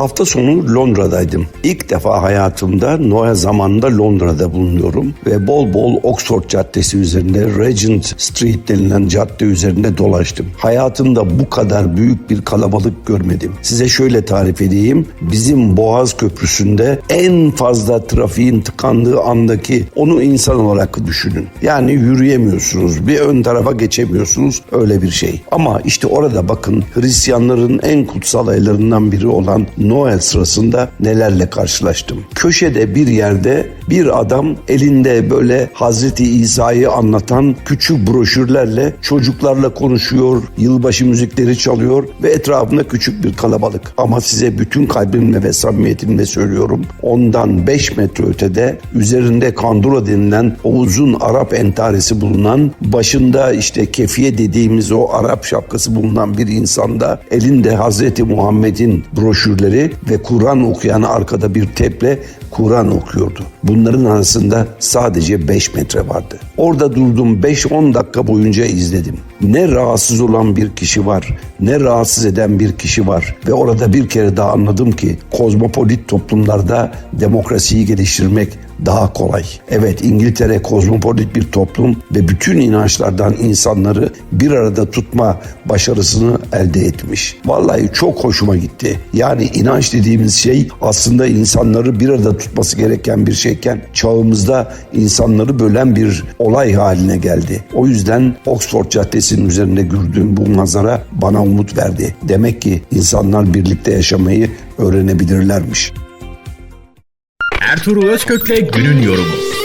Hafta sonu Londra'daydım. İlk defa hayatımda Noel zamanında Londra'da bulunuyorum ve bol bol Oxford Caddesi üzerinde Regent Street denilen cadde üzerinde dolaştım. Hayatımda bu kadar büyük bir kalabalık görmedim. Size şöyle tarif edeyim. Bizim Boğaz Köprüsü'nde en fazla trafiğin tıkandığı andaki onu insan olarak düşünün. Yani yürüyemiyorsunuz. Bir ön tarafa geçemiyorsunuz. Öyle bir şey. Ama işte orada bakın Hristiyanların en kutsal aylarından biri olan Noel sırasında nelerle karşılaştım. Köşede bir yerde bir adam elinde böyle Hazreti İsa'yı anlatan küçük broşürlerle çocuklarla konuşuyor, yılbaşı müzikleri çalıyor ve etrafında küçük bir kalabalık. Ama size bütün kalbimle ve samimiyetimle söylüyorum. Ondan 5 metre ötede üzerinde kandura denilen o uzun Arap entaresi bulunan başında işte kefiye dediğimiz o Arap şapkası bulunan bir insanda elinde Hazreti Muhammed'in broşürleri ve Kur'an okuyan arkada bir teple Kur'an okuyordu. Bunların arasında sadece 5 metre vardı. Orada durdum 5-10 dakika boyunca izledim. Ne rahatsız olan bir kişi var, ne rahatsız eden bir kişi var. Ve orada bir kere daha anladım ki kozmopolit toplumlarda demokrasiyi geliştirmek daha kolay. Evet İngiltere kozmopolit bir toplum ve bütün inançlardan insanları bir arada tutma başarısını elde etmiş. Vallahi çok hoşuma gitti. Yani inanç dediğimiz şey aslında insanları bir arada tutması gereken bir şeyken çağımızda insanları bölen bir olay haline geldi. O yüzden Oxford Caddesi'nin üzerinde gördüğüm bu manzara bana umut verdi. Demek ki insanlar birlikte yaşamayı öğrenebilirlermiş. Ertuğrul Özkök'le günün yorumu.